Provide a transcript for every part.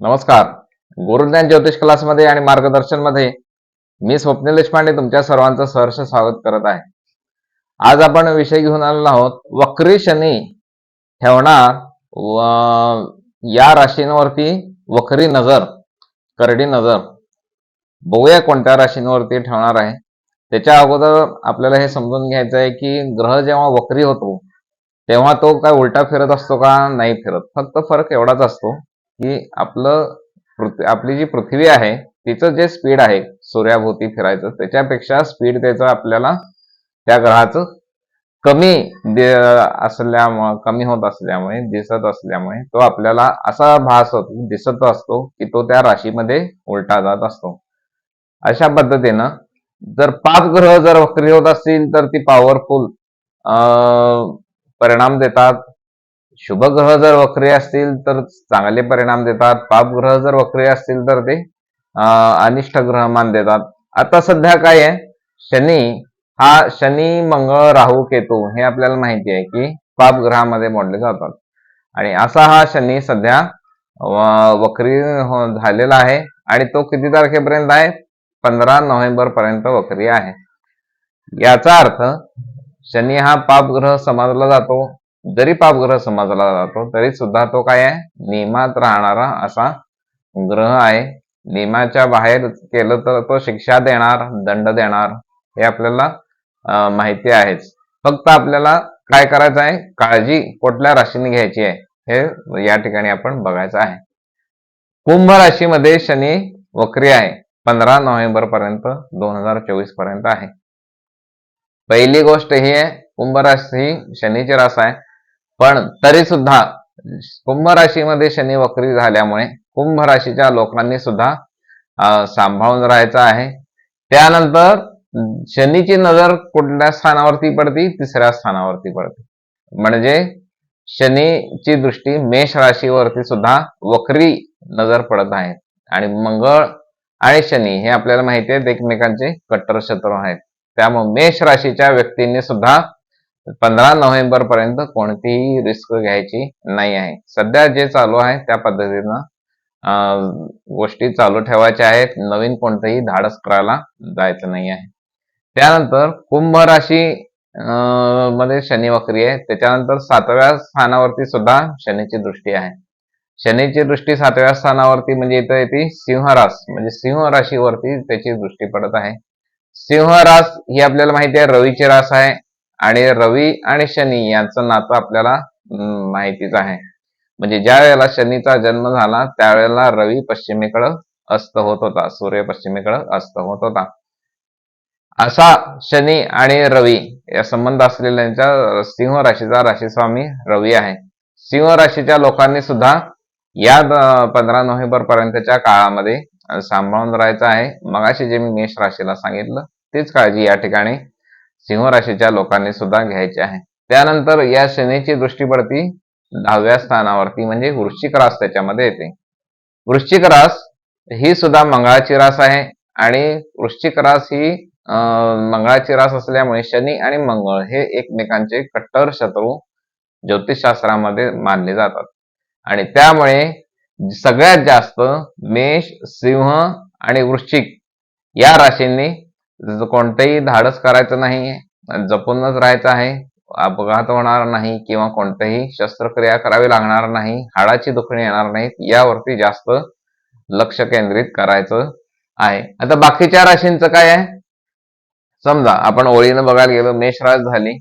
नमस्कार. गुरुज्ञान ज्योतिष क्लासमध्ये आणि मार्गदर्शनमध्ये मी स्वप्नील देशपांडे तुमच्या सर्वांचं सहर्ष स्वागत करत आहे. आज आपण विषय घेऊन आलेलो आहोत वक्री शनी ठेवणार व या राशींवरती वक्री नजर करडी नजर बघूया कोणत्या राशींवरती ठेवणार आहे. त्याच्या अगोदर आपल्याला हे समजून घ्यायचं आहे की ग्रह जेव्हा वक्री होतो तेव्हा तो काय उलटा फिरत असतो का नाही फिरत फक्त फरक एवढाच असतो. की आपलं आपली जी पृथ्वी आहे तिचं जे स्पीड आहे सूर्याभोवती फिरायचं त्याच्यापेक्षा स्पीड त्याचं आपल्याला त्या ग्रहाचं कमी असल्यामुळे कमी होत असल्यामुळे दिसत असल्यामुळे तो आपल्याला असा भास होतो दिसत असतो की तो त्या राशीमध्ये उलटा जात असतो. अशा पद्धतीनं जर पाच ग्रह जर वक्री होत असतील तर ती पॉवरफुल परिणाम देतात. शुभ ग्रह जर वक्रे असतील तर चांगले परिणाम देतात पाप ग्रह जर वक्री असतील तर ते अनिष्ट ग्रह मान देतात. आता सध्या काय आहे? शनी हा शनी मंगळ राहू केतू हे आपल्याला माहिती आहे की पाप ग्रहामध्ये मोडले जातात. आणि असा हा शनी सध्या वक्री हो, झालेला आहे आणि तो किती तारखेपर्यंत आहे? पंधरा नोव्हेंबर पर्यंत वक्री आहे. याचा अर्थ शनी हा पापग्रह समजला जातो जरी पापग्रह समजला जातो तरी सुद्धा तो काय आहे? नियमात राहणारा असा ग्रह आहे. नियमाच्या बाहेर केलं तर तो शिक्षा देणार दंड देणार हे आपल्याला माहिती आहेच. फक्त आपल्याला काय करायचं आहे? काळजी कुठल्या राशीने घ्यायची आहे? हे या ठिकाणी आपण बघायचं आहे. कुंभ राशीमध्ये शनी वक्री आहे. पंधरा नोव्हेंबर पर्यंत दोन हजार चोवीसपर्यंत आहे. पहिली गोष्ट ही आहे कुंभ राशी ही शनीची रास आहे. पण तरी सुद्धा कुंभ राशीमध्ये शनी वक्री झाल्यामुळे कुंभ राशीच्या लोकांनी सुद्धा सांभाळून राहायचं आहे. त्यानंतर शनीची नजर कुठल्या स्थानावरती पडती? तिसऱ्या स्थानावरती पडते. म्हणजे शनीची दृष्टी मेष राशीवरती सुद्धा वक्री नजर पडत आहे. आणि मंगळ आणि शनी हे आपल्याला माहिती आहेत एकमेकांचे कट्टर शत्रू आहेत. त्यामुळे मेष राशीच्या व्यक्तींनी सुद्धा पंधरा नोव्हेंबर पर्यंत कोणतीही रिस्क घ्यायची नाही आहे. सध्या जे चालू आहे त्या पद्धतीनं गोष्टी चालू ठेवायच्या आहेत. नवीन कोणतंही धाडस करायला जायचं नाही आहे. त्यानंतर कुंभ राशी मध्ये शनी वक्री आहे. त्याच्यानंतर सातव्या स्थानावरती सुद्धा शनीची दृष्टी आहे. शनीची दृष्टी सातव्या स्थानावरती म्हणजे इथं येते सिंह रास म्हणजे सिंह राशीवरती त्याची दृष्टी पडत आहे. सिंह रास ही आपल्याला माहिती आहे रवीची रास आहे. आणि रवी आणि शनी यांचं नातं आपल्याला माहितीच आहे. म्हणजे ज्या वेळेला शनीचा जन्म झाला त्यावेळेला रवी पश्चिमेकडं अस्त होत होता. सूर्य पश्चिमेकडं अस्त होत होता. असा शनी आणि रवी या संबंध असलेल्यांच्या सिंह राशीचा राशीस्वामी रवी आहे. सिंह राशीच्या लोकांनी सुद्धा या पंधरा नोव्हेंबर पर्यंतच्या काळामध्ये सांभाळून राहायचं आहे. मगाशी जे मी मेष राशीला सांगितलं तीच काळजी या ठिकाणी सिंह राशीच्या लोकांनी सुद्धा घ्यायचे आहे. त्यानंतर या शनीची दृष्टी पडती दहाव्या स्थानावरती म्हणजे वृश्चिक रास त्याच्यामध्ये येते. वृश्चिक रास ही सुद्धा मंगळाची रास आहे आणि वृश्चिक रास ही अं, मंगळाची रास असल्यामुळे शनी आणि मंगळ हे एकमेकांचे कट्टर शत्रू ज्योतिषशास्त्रामध्ये मानले जातात. आणि त्यामुळे सगळ्यात जास्त मेष सिंह आणि वृश्चिक या राशींनी ज- कोणतंही धाडस करायचं नाही जपूनच राहायचं आहे अपघात होणार नाही किंवा कोणत्याही शस्त्रक्रिया करावी लागणार नाही हाडाची दुखणी येणार नाहीत यावरती जास्त लक्ष केंद्रित करायचं आहे. आता बाकीच्या राशींचं काय आहे? समजा आपण ओळीनं बघायला गेलो मेष रास झाली.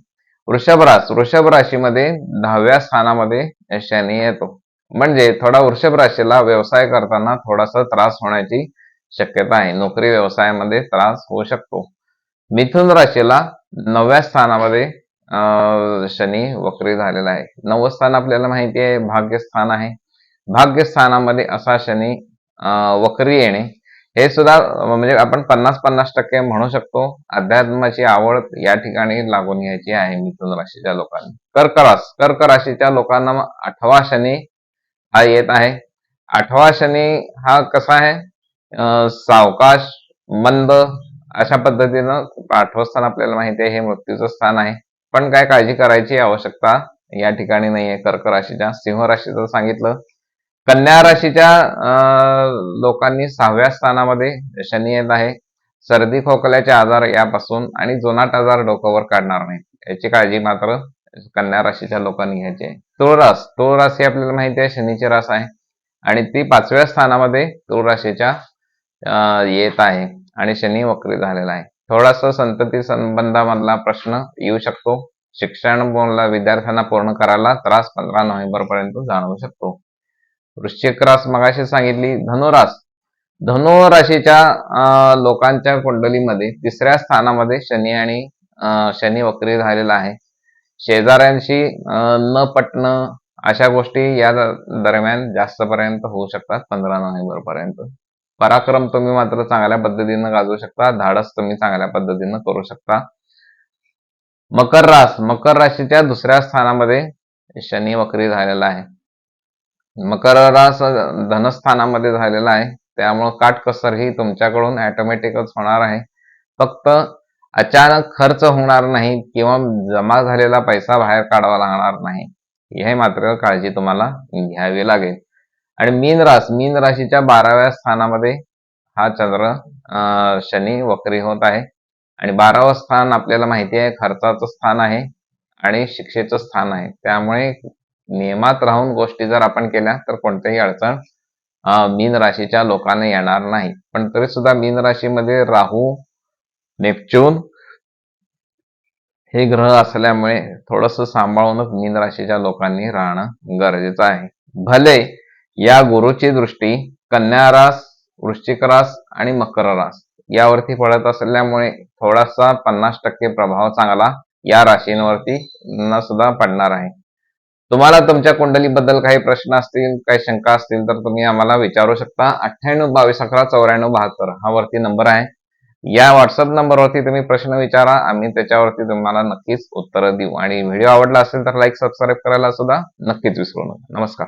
वृषभ रास वृषभ राशीमध्ये दहाव्या स्थानामध्ये शनी येतो. म्हणजे थोडा वृषभ राशीला व्यवसाय करताना थोडासा त्रास होण्याची शक्यता आहे. नोकरी व्यवसायामध्ये त्रास होऊ शकतो. मिथुन राशीला नवव्या स्थानामध्ये अं, शनी वक्री झालेला आहे. नववं स्थान आपल्याला माहिती आहे भाग्यस्थान आहे. भाग्यस्थानामध्ये असा शनी वक्री येणे. हे सुद्धा म्हणजे आपण पन्नास पन्नास टक्के म्हणू शकतो. अध्यात्माची आवड या ठिकाणी लागून घ्यायची आहे मिथुन राशीच्या लोकांनी. कर्करास कर्क राशीच्या लोकांना आठवा शनी हा येत आहे. आठवा शनी हा कसा आहे? सावकाश मंद अशा पद्धतीनं आठवं स्थान आपल्याला माहिती आहे हे मृत्यूचं स्थान आहे. पण काय काळजी करायची आवश्यकता या ठिकाणी नाहीये. कर्क राशीच्या सिंह राशीचं सांगितलं. कन्या राशीच्या लोकांनी सहाव्या स्थानामध्ये शनी येत आहे. सर्दी खोकल्याचे आजार यापासून आणि जुनाट आजार डोक्यावर काढणार नाही याची काळजी मात्र कन्या राशीच्या लोकांनी घ्यायची आहे. तुळरास तुळरास ही आपल्याला माहिती आहे शनीची रास आहे. आणि ती पाचव्या स्थानामध्ये तुळ राशीच्या येत आहे आणि शनी वक्री झालेला आहे. थोडासा संतती संबंधामधला प्रश्न येऊ शकतो. शिक्षण बोलला विद्यार्थ्यांना पूर्ण करायला त्रास पंधरा नोव्हेंबर पर्यंत जाणवू शकतो. वृश्चिक रास मगाशी सांगितली धनुरास. धनु राशीच्या अं, लोकांच्या कुंडलीमध्ये तिसऱ्या स्थानामध्ये शनी आणि शनी वक्री झालेला आहे. शेजाऱ्यांशी अं, न पटणं अशा गोष्टी या दरम्यान जास्त पर्यंत होऊ शकतात पंधरा नोव्हेंबर पर्यंत पराक्रम तुम्ही मात्र चांगल्या पद्धतीनं गाजवू शकता धाडस तुम्ही चांगल्या पद्धतीनं करू शकता. मकर रास मकर राशीच्या दुसऱ्या स्थानामध्ये शनी वक्री झालेला आहे. मकर रास धनस्थानामध्ये झालेला आहे. त्यामुळं काटकसर ही तुमच्याकडून ऑटोमॅटिकच होणार आहे. फक्त अचानक खर्च होणार नाही किंवा जमा झालेला पैसा बाहेर काढावा लागणार नाही. हे मात्र काळजी तुम्हाला घ्यावी लागेल. आणि मीन रास मीन राशीच्या बाराव्या स्थानामध्ये हा चंद्र शनी वक्री होत आहे. आणि बारावं स्थान आपल्याला माहिती आहे खर्चाचं स्थान आहे आणि शिक्षेचं स्थान आहे. त्यामुळे नियमात राहून गोष्टी जर आपण केल्या तर कोणत्याही अडचण मीन राशीच्या लोकांना येणार नाही. पण तरी सुद्धा मीन राशीमध्ये राहू नेपच्यून हे ग्रह असल्यामुळे थोडस सांभाळूनच मीन राशीच्या लोकांनी राहणं गरजेचं आहे. भले या गुरुची दृष्टी कन्या रास वृश्चिक रास आणि मकर रास यावरती पडत असल्यामुळे थोडासा पन्नास टक्के प्रभाव चांगला या राशींवरती सुद्धा पडणार आहे. तुम्हाला तुमच्या कुंडलीबद्दल काही प्रश्न असतील काही शंका असतील तर तुम्ही आम्हाला विचारू शकता. अठ्ठ्याण्णव बावीस अकरा चौऱ्याण्णव बहात्तर हा वरती नंबर आहे. या व्हॉट्सअप नंबरवरती तुम्ही प्रश्न विचारा. आम्ही त्याच्यावरती तुम्हाला नक्कीच उत्तरं देऊ. आणि व्हिडिओ आवडला असेल तर लाईक सबस्क्राईब करायला सुद्धा नक्कीच विसरू नका. नमस्कार.